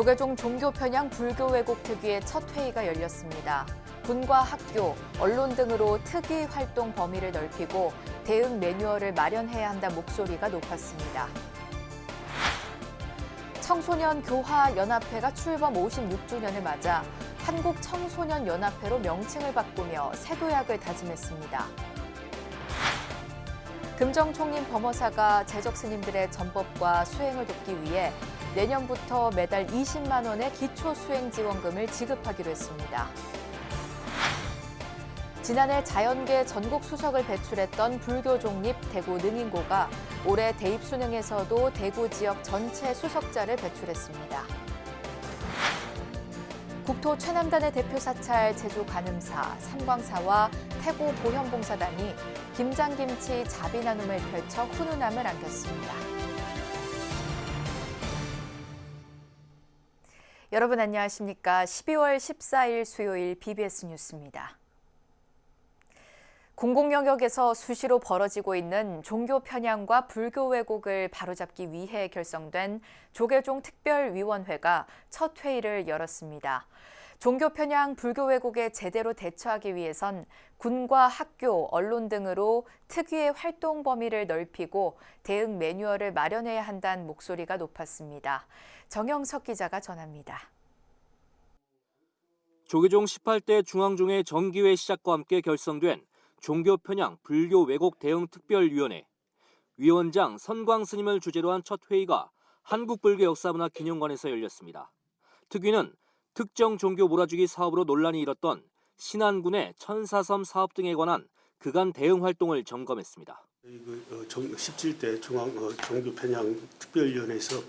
조계종 종교 편향 불교 왜곡 특위의 첫 회의가 열렸습니다. 군과 학교, 언론 등으로 특위 활동 범위를 넓히고 대응 매뉴얼을 마련해야 한다 목소리가 높았습니다. 청소년 교화 연합회가 출범 56주년을 맞아 한국 청소년 연합회로 명칭을 바꾸며 새 도약을 다짐했습니다. 금정 총림 범어사가 재적 스님들의 전법과 수행을 돕기 위해 내년부터 매달 20만 원의 기초 수행 지원금을 지급하기로 했습니다. 지난해 자연계 전국 수석을 배출했던 불교 독립 대구 능인고가 올해 대입 수능에서도 대구 지역 전체 수석자를 배출했습니다. 국토 최남단의 대표 사찰 제주 간음사, 삼광사와 태고 보현봉사단이 김장김치 자비 나눔을 펼쳐 훈훈함을 안겼습니다. 여러분 안녕하십니까? 12월 14일 수요일 BBS 뉴스입니다. 공공 영역에서 수시로 벌어지고 있는 종교 편향과 불교 왜곡을 바로잡기 위해 결성된 조계종 특별위원회가 첫 회의를 열었습니다. 종교 편향, 불교 왜곡에 제대로 대처하기 위해선 군과 학교, 언론 등으로 특유의 활동 범위를 넓히고 대응 매뉴얼을 마련해야 한다는 목소리가 높았습니다. 정영석 기자가 전합니다. 조계종 18대 중앙종회 정기회 시작과 함께 결성된 종교 편향 불교 왜곡 대응 특별위원회 위원장 선광 스님을 주제로 한 첫 회의가 한국불교 역사문화 기념관에서 열렸습니다. 특위는 특정 종교 몰아주기 사업으로 논란이 일었던 신안군의 천사섬 사업 등에 관한 그간 대응 활동을 점검했습니다. 그 어, 종- 17대 중앙 어, 종교 편향 특별위원회에서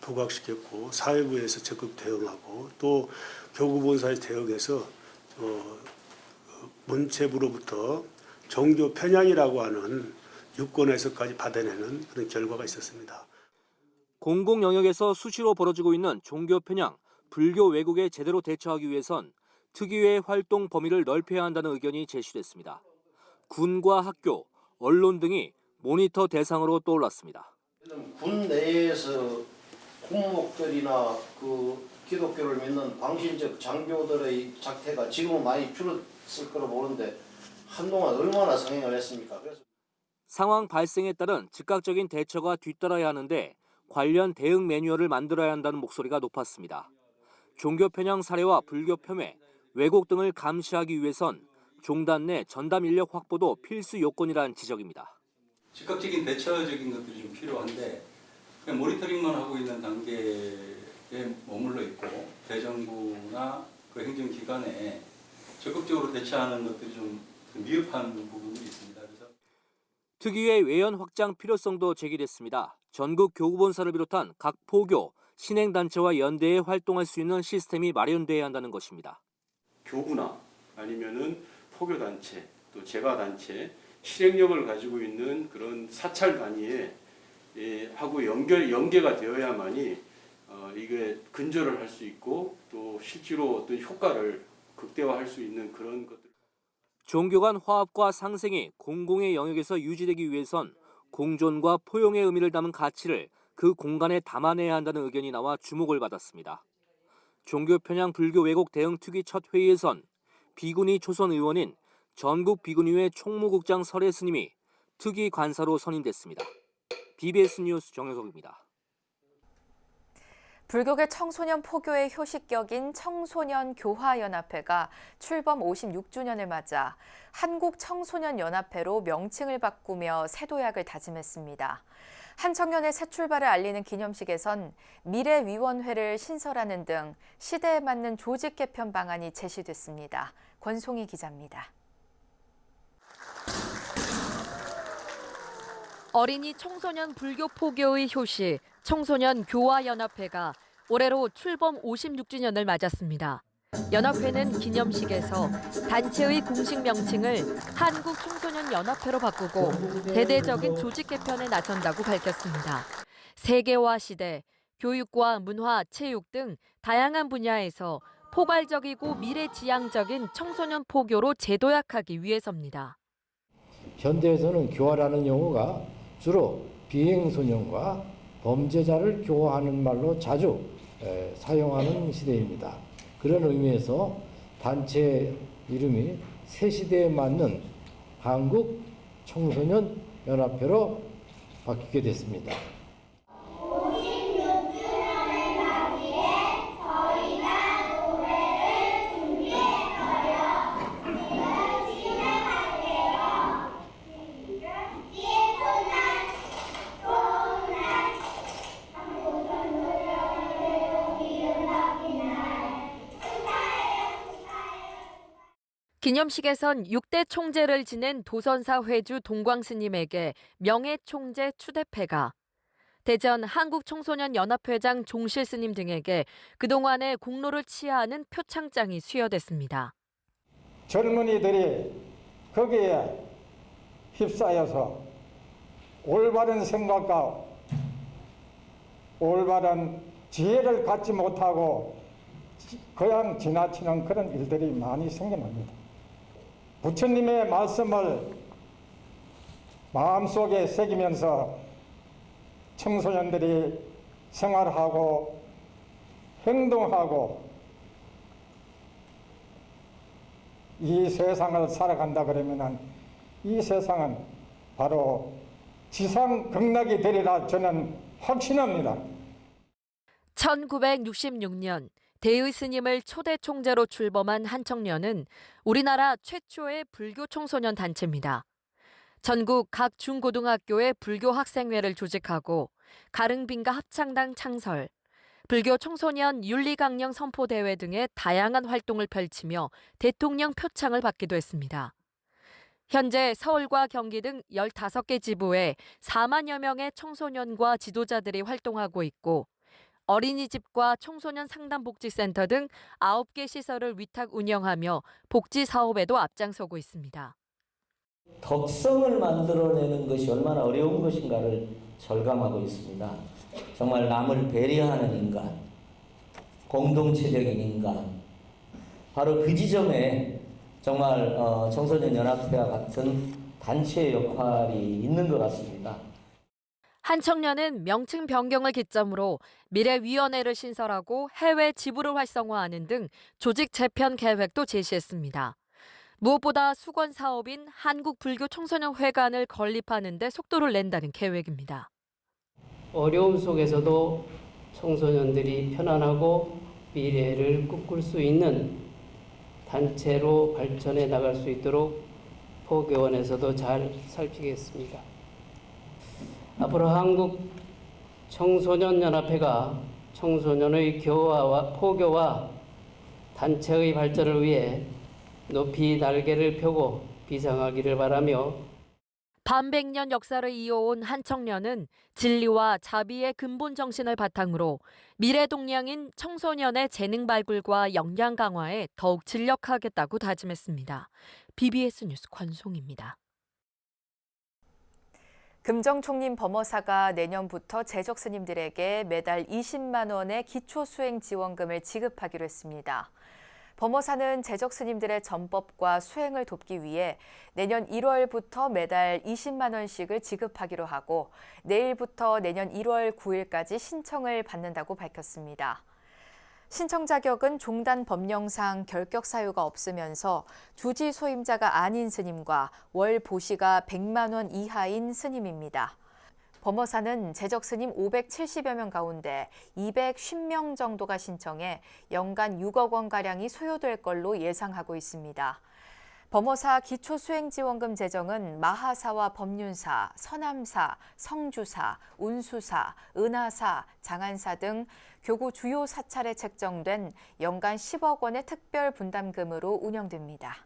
부각시켰고 사회부에서 적극 대응하고 또 교구본사에 대응해서 어, 어, 문체부로부터 종교 편향이라고 하는 유권에서까지 받아내는 그런 결과가 있었습니다. 공공 영역에서 수시로 벌어지고 있는 종교 편향, 불교 왜곡에 제대로 대처하기 위해선 특유의 활동 범위를 넓혀야 한다는 의견이 제시됐습니다. 군과 학교, 언론 등이 모니터 대상으로 떠올랐습니다. 군 내에서 군목들이나 그 기독교를 믿는 광신적 장교들의 작태가 지금은 많이 줄었을 거로 보는데 한동안 얼마나 성행을 했습니까? 그래서 상황 발생에 따른 즉각적인 대처가 뒤따라야 하는데 관련 대응 매뉴얼을 만들어야 한다는 목소리가 높았습니다. 종교 편향 사례와 불교 폄훼, 왜곡 등을 감시하기 위해선 종단 내 전담 인력 확보도 필수 요건이라는 지적입니다. 즉각적인 대처적인 것들이 좀 필요한데 그냥 모니터링만 하고 있는 단계에 머물러 있고 대정부나 그 행정기관에 적극적으로 대처하는 것들이 좀 미흡한 부분들이 있습니다. 그래서 특위의 외연 확장 필요성도 제기됐습니다. 전국 교구본사를 비롯한 각 포교, 신행단체와 연대에 활동할 수 있는 시스템이 마련돼야 한다는 것입니다. 교구나 아니면은 포교 단체 또 재가 단체 실행력을 가지고 있는 그런 사찰 단위에 예, 하고 연결 연계가 되어야만이 어, 이게 근절을 할 수 있고 또 실제로 어떤 효과를 극대화할 수 있는 그런 것들. 종교 간 화합과 상생이 공공의 영역에서 유지되기 위해선 공존과 포용의 의미를 담은 가치를 그 공간에 담아내야 한다는 의견이 나와 주목을 받았습니다. 종교 편향 불교 왜곡 대응 특위 첫 회의에선 비구니 초선 의원인 전국 비구니회 총무국장 설혜 스님이 특위 관사로 선임됐습니다. BBS 뉴스 정효석입니다. 불교계 청소년 포교의 효식격인 청소년 교화연합회가 출범 56주년을 맞아 한국 청소년 연합회로 명칭을 바꾸며 새 도약을 다짐했습니다. 한 청년의 새 출발을 알리는 기념식에선 미래위원회를 신설하는 등 시대에 맞는 조직 개편 방안이 제시됐습니다. 권송희 기자입니다. 어린이 청소년 불교 포교의 효시 청소년 교화연합회가 올해로 출범 56주년을 맞았습니다. 연합회는 기념식에서 단체의 공식 명칭을 한국청소년연합회로 바꾸고 대대적인 조직 개편에 나선다고 밝혔습니다. 세계화 시대, 교육과 문화, 체육 등 다양한 분야에서 포괄적이고 미래지향적인 청소년 포교로 재도약하기 위해서입니다. 현대에서는 교화라는 용어가 주로 비행소년과 범죄자를 교화하는 말로 자주 에, 사용하는 시대입니다. 그런 의미에서 단체 이름이 새 시대에 맞는 한국 청소년 연합회로 바뀌게 됐습니다. 기념식에선 6대 총재를 지낸 도선사 회주 동광 스님에게 명예 총재 추대패가 대전 한국청소년 연합회장 종실 스님 등에게 그동안의 공로를 치하하는 표창장이 수여됐습니다. 젊은이들이 거기에 휩싸여서 올바른 생각과 올바른 지혜를 갖지 못하고 그냥 지나치는 그런 일들이 많이 생겨납니다. 부처님의 말씀을 마음속에 새기면서 청소년들이 생활하고 행동하고 이 세상을 살아간다 그러면은 이 세상은 바로 지상 극락이 되리라 저는 확신합니다. 1966년 대의 스님을 초대 총재로 출범한 한청년은 우리나라 최초의 불교 청소년 단체입니다. 전국 각 중고등학교에 불교 학생회를 조직하고 가릉빈가 합창당 창설, 불교 청소년 윤리강령 선포대회 등의 다양한 활동을 펼치며 대통령 표창을 받기도 했습니다. 현재 서울과 경기 등 15개 지부에 4만여 명의 청소년과 지도자들이 활동하고 있고 어린이집과 청소년 상담복지센터 등 9개 시설을 위탁 운영하며 복지 사업에도 앞장서고 있습니다. 덕성을 만들어내는 것이 얼마나 어려운 것인가를 절감하고 있습니다. 정말 남을 배려하는 인간, 공동체적인 인간, 바로 그 지점에 정말 어, 청소년 연합회와 같은 단체의 역할이 있는 것 같습니다. 한 청년은 명칭 변경을 기점으로 미래위원회를 신설하고 해외 지부를 활성화하는 등 조직 재편 계획도 제시했습니다. 무엇보다 수건 사업인 한국 불교 청소년 회관을 건립하는 데 속도를 낸다는 계획입니다. 어려움 속에서도 청소년들이 편안하고 미래를 꿈꿀 수 있는 단체로 발전해 나갈 수 있도록 포교원에서도 잘 살피겠습니다. 앞으로 한국 청소년 연합회가 청소년의 교화와 포교와 단체의 발전을 위해 높이 날개를 펴고 비상하기를 바라며 반백년 역사를 이어온 한 청년은 진리와 자비의 근본 정신을 바탕으로 미래 동량인 청소년의 재능 발굴과 역량 강화에 더욱 진력하겠다고 다짐했습니다. BBS 뉴스 권송입니다. 금정총림 범어사가 내년부터 재적 스님들에게 매달 20만 원의 기초 수행 지원금을 지급하기로 했습니다. 범어사는 재적 스님들의 전법과 수행을 돕기 위해 내년 1월부터 매달 20만 원씩을 지급하기로 하고 내일부터 내년 1월 9일까지 신청을 받는다고 밝혔습니다. 신청 자격은 종단 법령상 결격 사유가 없으면서 주지 소임자가 아닌 스님과 월 보시가 100만 원 이하인 스님입니다. 범어사는 재적 스님 570여 명 가운데 210명 정도가 신청해 연간 6억 원 가량이 소요될 걸로 예상하고 있습니다. 범어사 기초수행지원금 재정은 마하사와 법륜사, 서남사, 성주사, 운수사, 은하사, 장안사 등 교구 주요 사찰에 책정된 연간 10억 원의 특별 분담금으로 운영됩니다.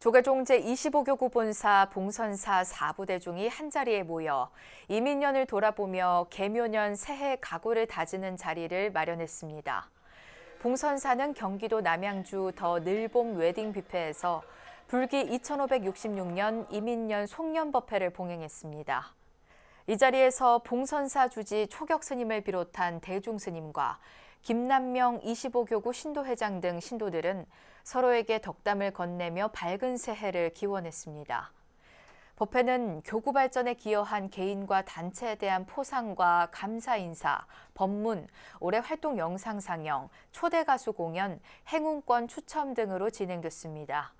조계종 제25교구 본사 봉선사 4부대 중이 한자리에 모여 이민년을 돌아보며 개묘년 새해 각오를 다지는 자리를 마련했습니다. 봉선사는 경기도 남양주 더 늘봄 웨딩 뷔페에서 불기 2566년 이민년 송년법회를 봉행했습니다. 이 자리에서 봉선사 주지 초격 스님을 비롯한 대중 스님과 김남명 25교구 신도회장 등 신도들은 서로에게 덕담을 건네며 밝은 새해를 기원했습니다. 법회는 교구 발전에 기여한 개인과 단체에 대한 포상과 감사 인사, 법문, 올해 활동 영상 상영, 초대 가수 공연, 행운권 추첨 등으로 진행됐습니다.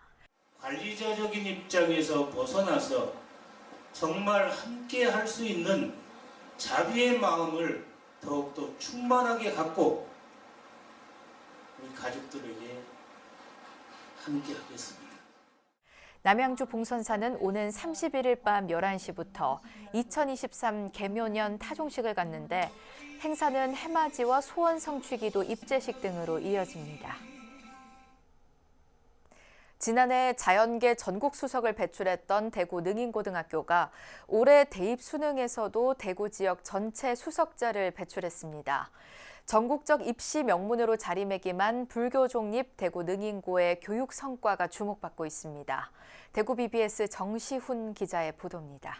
관리자적인 입장에서 벗어나서 정말 함께 할 수 있는 자비의 마음을 더욱더 충만하게 갖고 우리 가족들에게 함께 하겠습니다. 남양주 봉선사는 오는 31일 밤 11시부터 2023 개묘년 타종식을 갖는데 행사는 해맞이와 소원 성취기도 입제식 등으로 이어집니다. 지난해 자연계 전국 수석을 배출했던 대구 능인고등학교가 올해 대입 수능에서도 대구 지역 전체 수석자를 배출했습니다. 전국적 입시 명문으로 자리매김한 불교 독립 대구 능인고의 교육 성과가 주목받고 있습니다. 대구 BBS 정시훈 기자의 보도입니다.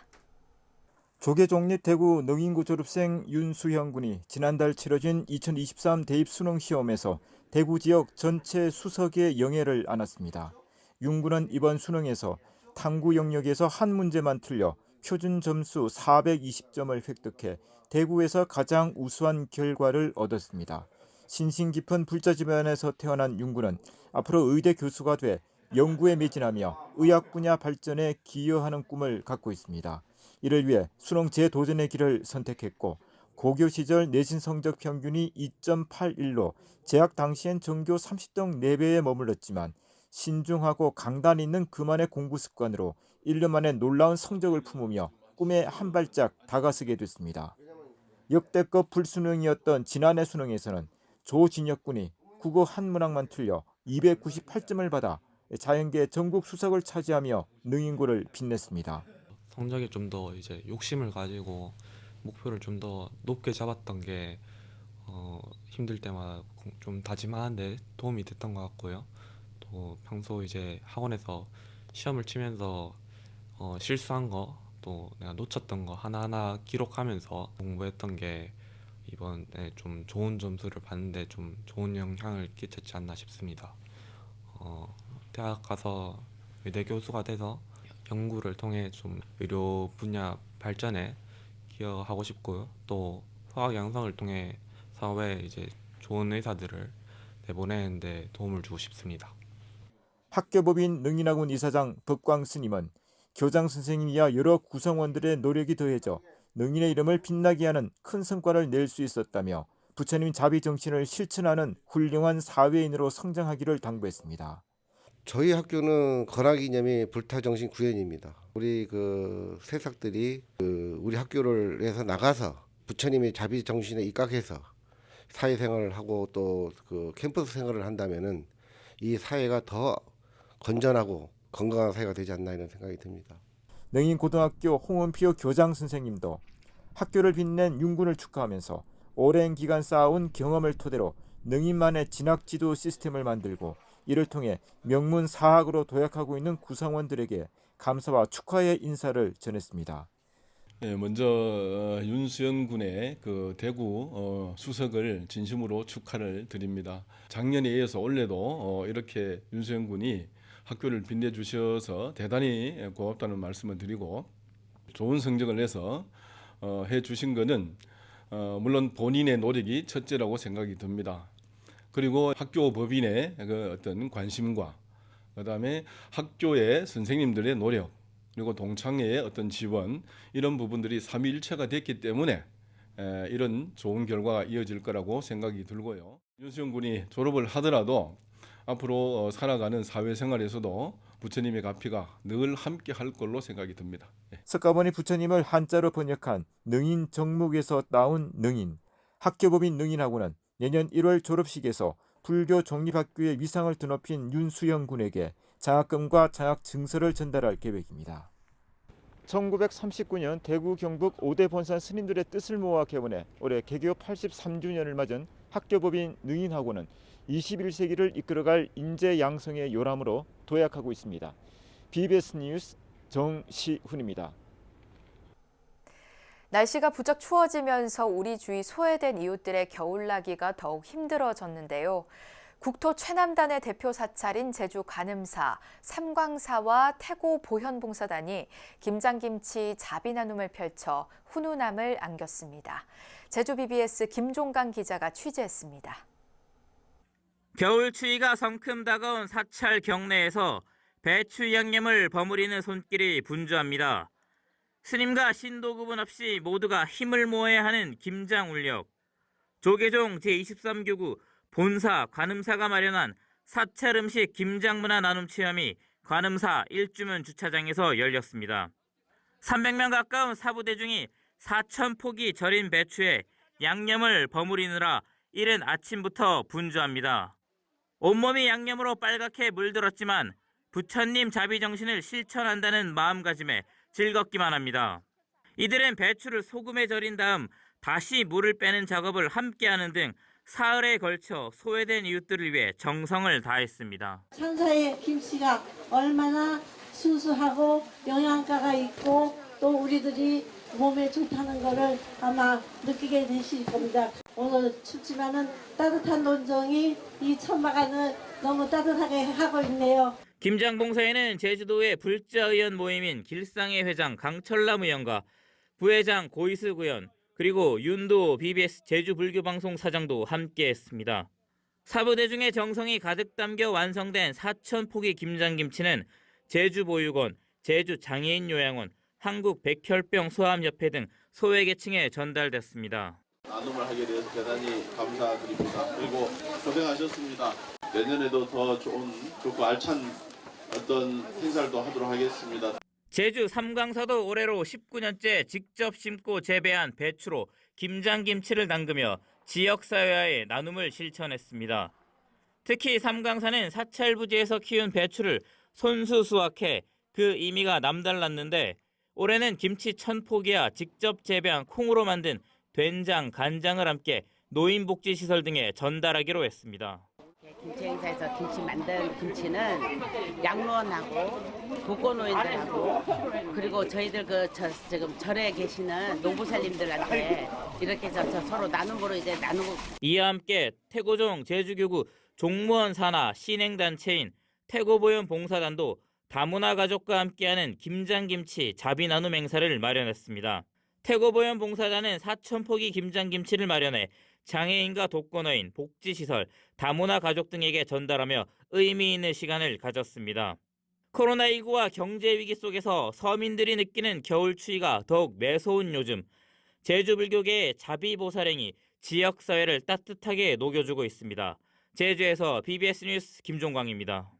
조계 종립 대구 능인고 졸업생 윤수형 군이 지난달 치러진 2023 대입 수능 시험에서 대구 지역 전체 수석의 영예를 안았습니다. 윤 군은 이번 수능에서 탐구 영역에서 한 문제만 틀려 표준 점수 420점을 획득해 대구에서 가장 우수한 결과를 얻었습니다. 신신 깊은 불자 집안에서 태어난 윤 군은 앞으로 의대 교수가 돼 연구에 매진하며 의학 분야 발전에 기여하는 꿈을 갖고 있습니다. 이를 위해 수능 재도전의 길을 선택했고 고교 시절 내신 성적 평균이 2.81로 재학 당시엔 전교 30등 4배에 머물렀지만 신중하고 강단 있는 그만의 공부 습관으로 1년 만에 놀라운 성적을 품으며 꿈에 한 발짝 다가서게 됐습니다. 역대급 불수능이었던 지난해 수능에서는 조진혁 군이 국어 한 문항만 틀려 298점을 받아 자연계 전국 수석을 차지하며 능인고를 빛냈습니다. 성적에 좀 더 이제 욕심을 가지고 목표를 좀 더 높게 잡았던 게 어, 힘들 때마다 좀 다짐하는데 도움이 됐던 것 같고요. 또 평소 이제 학원에서 시험을 치면서 어, 실수한 거 또 내가 놓쳤던 거 하나하나 기록하면서 공부했던 게 이번에 좀 좋은 점수를 받는데 좀 좋은 영향을 끼쳤지 않나 싶습니다. 어, 대학 가서 의대 교수가 돼서 연구를 통해 좀 의료 분야 발전에 기여하고 싶고요. 또 화학 양성을 통해 사회에 이제 좋은 의사들을 내보내는데 도움을 주고 싶습니다. 학교법인 능인학원 이사장 법광 스님은 교장 선생님이야 여러 구성원들의 노력이 더해져 능인의 이름을 빛나게 하는 큰 성과를 낼 수 있었다며 부처님 자비 정신을 실천하는 훌륭한 사회인으로 성장하기를 당부했습니다. 저희 학교는 건학이념이 불타 정신 구현입니다. 우리 그 새싹들이 그 우리 학교를 해서 나가서 부처님의 자비 정신에 입각해서 사회생활을 하고 또 그 캠퍼스 생활을 한다면은 이 사회가 더 건전하고 건강한 사회가 되지 않나 이런 생각이 듭니다. 능인 고등학교 홍은표 교장 선생님도 학교를 빛낸 윤군을 축하하면서 오랜 기간 쌓아온 경험을 토대로 능인만의 진학지도 시스템을 만들고 이를 통해 명문 사학으로 도약하고 있는 구성원들에게 감사와 축하의 인사를 전했습니다. 네, 먼저 어, 윤수연 군의 그 대구 어, 수석을 진심으로 축하를 드립니다. 작년에 이어서 올해도 어, 이렇게 윤수연 군이 학교를 빛내 주셔서 대단히 고맙다는 말씀을 드리고 좋은 성적을 내서 어, 해 주신 것은 어, 물론 본인의 노력이 첫째라고 생각이 듭니다. 그리고 학교 법인의 그 어떤 관심과 그다음에 학교의 선생님들의 노력 그리고 동창회의 어떤 지원 이런 부분들이 삼위일체가 됐기 때문에 에, 이런 좋은 결과가 이어질 거라고 생각이 들고요. 윤수영 군이 졸업을 하더라도 앞으로 어, 살아가는 사회생활에서도 부처님의 가피가 늘 함께 할 걸로 생각이 듭니다. 예. 석가모니 부처님을 한자로 번역한 능인 정목에서 나온 능인 학교법인 능인학원은 내년 1월 졸업식에서 불교 종립학교의 위상을 드높인 윤수영 군에게 장학금과 장학 증서를 전달할 계획입니다. 1939년 대구 경북 5대 본산 스님들의 뜻을 모아 개원해 올해 개교 83주년을 맞은 학교법인 능인학원은 21세기를 이끌어갈 인재 양성의 요람으로 도약하고 있습니다. BBS 뉴스 정시훈입니다. 날씨가 부쩍 추워지면서 우리 주위 소외된 이웃들의 겨울나기가 더욱 힘들어졌는데요. 국토 최남단의 대표 사찰인 제주 관음사, 삼광사와 태고 보현봉사단이 김장김치 자비 나눔을 펼쳐 훈훈함을 안겼습니다. 제주 BBS 김종강 기자가 취재했습니다. 겨울 추위가 성큼 다가온 사찰 경내에서 배추 양념을 버무리는 손길이 분주합니다. 스님과 신도 구분 없이 모두가 힘을 모아야 하는 김장 울력. 조계종 제23교구 본사 관음사가 마련한 사찰 음식 김장 문화 나눔 체험이 관음사 1주문 주차장에서 열렸습니다. 300명 가까운 사부대 중이 4천 포기 절인 배추에 양념을 버무리느라 이른 아침부터 분주합니다. 온몸이 양념으로 빨갛게 물들었지만 부처님 자비 정신을 실천한다는 마음가짐에 즐겁기만 합니다. 이들은 배추를 소금에 절인 다음 다시 물을 빼는 작업을 함께하는 등 사흘에 걸쳐 소외된 이웃들을 위해 정성을 다했습니다. 산사의 김치가 얼마나 순수하고 영양가가 있고 또 우리들이 몸에 좋다는 거를 아마 느끼게 되실 겁니다. 오늘 춥지만은 따뜻한 논정이 이 천막안을 너무 따뜻하게 하고 있네요. 김장 봉사에는 제주도의 불자 의원 모임인 길상의 회장 강철남 의원과 부회장 고이스 구현 그리고 윤도 BBS 제주 불교 방송 사장도 함께했습니다. 사부대 중에 정성이 가득 담겨 완성된 4천 포기 김장김치는 제주 보육원, 제주 장애인 요양원, 한국 백혈병 소아암협회 등 소외계층에 전달됐습니다. 나눔을 하게 되어서 대단히 감사드립니다. 그리고 고생하셨습니다. 내년에도 더 좋은 좋고 알찬 어떤 행사를 또 하도록 하겠습니다. 제주 삼광사도 올해로 19년째 직접 심고 재배한 배추로 김장김치를 담그며 지역사회와의 나눔을 실천했습니다. 특히 삼광사는 사찰 부지에서 키운 배추를 손수 수확해 그 의미가 남달랐는데 올해는 김치 천 포기와 직접 재배한 콩으로 만든 된장, 간장을 함께 노인복지시설 등에 전달하기로 했습니다. 김치 행사에서 김치 만든 김치는 양로원하고 독거노인들하고 그리고 저희들 그 저, 지금 절에 계시는 노부살님들한테 이렇게 해서 저 서로 나눔으로 이제 나누고 이와 함께 태고종 제주교구 종무원 산하 신행단체인 태고보현 봉사단도 다문화 가족과 함께하는 김장김치 자비 나눔 행사를 마련했습니다. 태고보현 봉사단은 4천 포기 김장김치를 마련해 장애인과 독거노인, 복지시설, 다문화 가족 등에게 전달하며 의미 있는 시간을 가졌습니다. 코로나19와 경제 위기 속에서 서민들이 느끼는 겨울 추위가 더욱 매서운 요즘 제주불교계의 자비보살행이 지역사회를 따뜻하게 녹여주고 있습니다. 제주에서 BBS 뉴스 김종광입니다.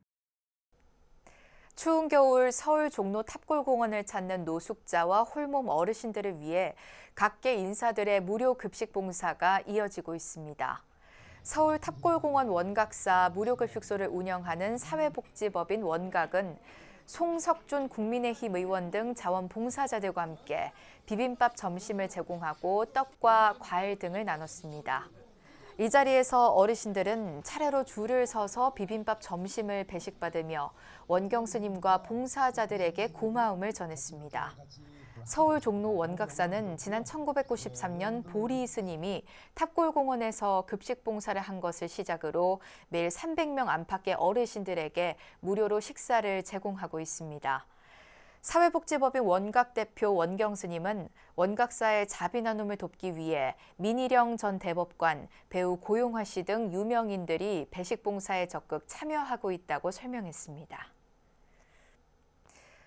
추운 겨울 서울 종로 탑골공원을 찾는 노숙자와 홀몸 어르신들을 위해 각계 인사들의 무료 급식 봉사가 이어지고 있습니다. 서울 탑골공원 원각사 무료급식소를 운영하는 사회복지법인 원각은 송석준 국민의힘 의원 등 자원봉사자들과 함께 비빔밥 점심을 제공하고 떡과 과일 등을 나눴습니다. 이 자리에서 어르신들은 차례로 줄을 서서 비빔밥 점심을 배식받으며 원경 스님과 봉사자들에게 고마움을 전했습니다. 서울 종로 원각사는 지난 1993년 보리 스님이 탑골공원에서 급식 봉사를 한 것을 시작으로 매일 300명 안팎의 어르신들에게 무료로 식사를 제공하고 있습니다. 사회복지법인 원각 대표 원경 스님은 원각사의 자비 나눔을 돕기 위해 민희령 전 대법관, 배우 고용화 씨 등 유명인들이 배식 봉사에 적극 참여하고 있다고 설명했습니다.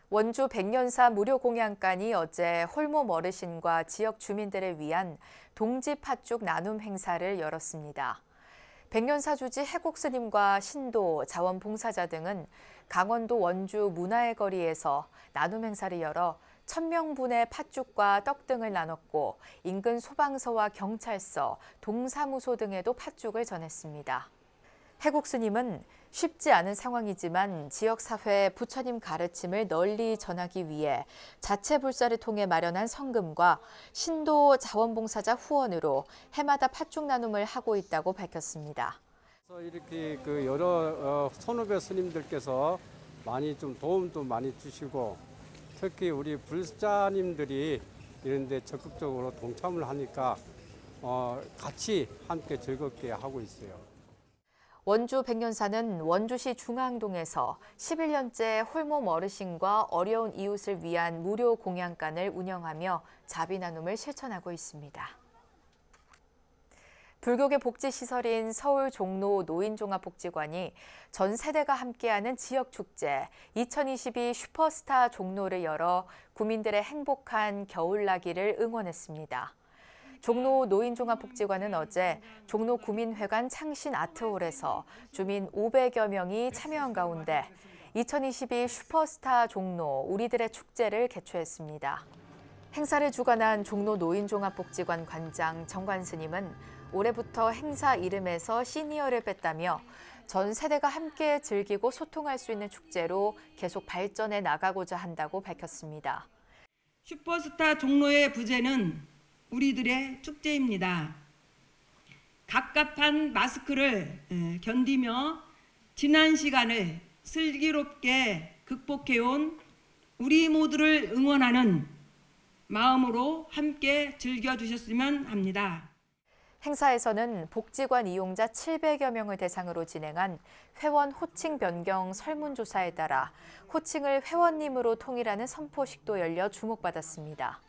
원주 백년사 무료 공양간이 어제 홀몸 어르신과 지역 주민들을 위한 동지 팥죽 나눔 행사를 열었습니다. 백년사 주지 해곡 스님과 신도, 자원봉사자 등은 강원도 원주 문화의 거리에서 나눔 행사를 열어 천명분의 팥죽과 떡 등을 나눴고 인근 소방서와 경찰서, 동사무소 등에도 팥죽을 전했습니다. 해국 스님은 쉽지 않은 상황이지만 지역 사회 부처님 가르침을 널리 전하기 위해 자체 불사를 통해 마련한 성금과 신도 자원봉사자 후원으로 해마다 팥죽 나눔을 하고 있다고 밝혔습니다. 이렇게 그 여러 어, 선후배 스님들께서 많이 좀 도움도 많이 주시고 특히 우리 불자님들이 이런데 적극적으로 동참을 하니까 어, 같이 함께 즐겁게 하고 있어요. 원주 백년사는 원주시 중앙동에서 11년째 홀몸 어르신과 어려운 이웃을 위한 무료 공양간을 운영하며 자비 나눔을 실천하고 있습니다. 불교계 복지시설인 서울 종로 노인종합복지관이 전 세대가 함께하는 지역축제 2022 슈퍼스타 종로를 열어 구민들의 행복한 겨울나기를 응원했습니다. 종로 노인종합복지관은 어제 종로 구민회관 창신 아트홀에서 주민 500여 명이 참여한 가운데 2022 슈퍼스타 종로 우리들의 축제를 개최했습니다. 행사를 주관한 종로 노인종합복지관 관장 정관 스님은 올해부터 행사 이름에서 시니어를 뺐다며 전 세대가 함께 즐기고 소통할 수 있는 축제로 계속 발전해 나가고자 한다고 밝혔습니다. 슈퍼스타 종로의 부제는 우리들의 축제입니다. 갑갑한 마스크를 에, 견디며 지난 시간을 슬기롭게 극복해온 우리 모두를 응원하는 마음으로 함께 즐겨주셨으면 합니다. 행사에서는 복지관 이용자 700여 명을 대상으로 진행한 회원 호칭 변경 설문조사에 따라 호칭을 회원님으로 통일하는 선포식도 열려 주목받았습니다.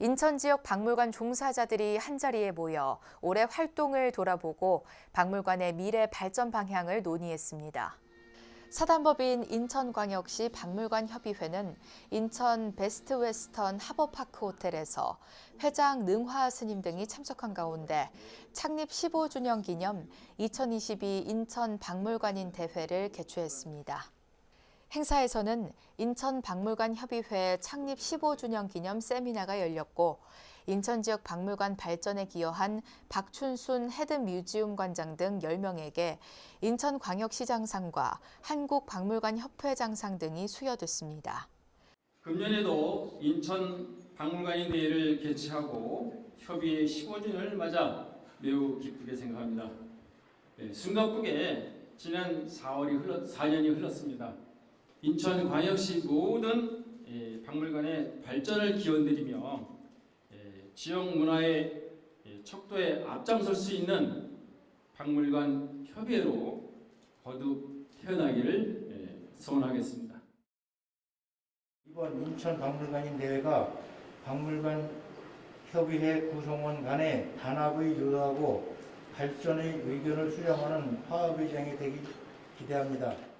인천 지역 박물관 종사자들이 한자리에 모여 올해 활동을 돌아보고 박물관의 미래 발전 방향을 논의했습니다. 사단법인 인천광역시 박물관협의회는 인천 베스트 웨스턴 하버파크 호텔에서 회장 능화 스님 등이 참석한 가운데 창립 15주년 기념 2022 인천 박물관인 대회를 개최했습니다. 행사에서는 인천 박물관 협의회 창립 15주년 기념 세미나가 열렸고 인천 지역 박물관 발전에 기여한 박춘순 헤드 뮤지엄 관장 등 10명에게 인천광역시장상과 한국박물관협회장상 등이 수여됐습니다. 금년에도 인천 박물관인 대회를 개최하고 협의회 15주년을 맞아 매우 기쁘게 생각합니다. 네, 숨가쁘게 지난 4월이 흘렀, 4년이 흘렀습니다. 인천광역시 모든 예, 박물관의 발전을 기원드리며 예, 지역 문화의 예, 척도에 앞장설 수 있는 박물관 협의회로 거듭 태어나기를 예, 소원하겠습니다. 이번 인천 박물관인 대회가 박물관 협의회 구성원 간의 단합을 유도하고 발전의 의견을 수렴하는 화합의 장이 되기 기대합니다.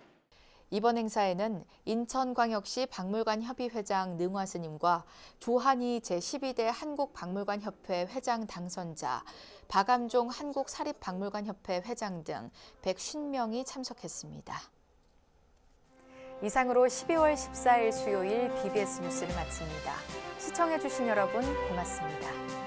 이번 행사에는 인천광역시 박물관협의회장 능화 스님과 조한희 제12대 한국박물관협회 회장 당선자, 박암종 한국사립박물관협회 회장 등 150명이 참석했습니다. 이상으로 12월 14일 수요일 BBS 뉴스를 마칩니다. 시청해주신 여러분 고맙습니다.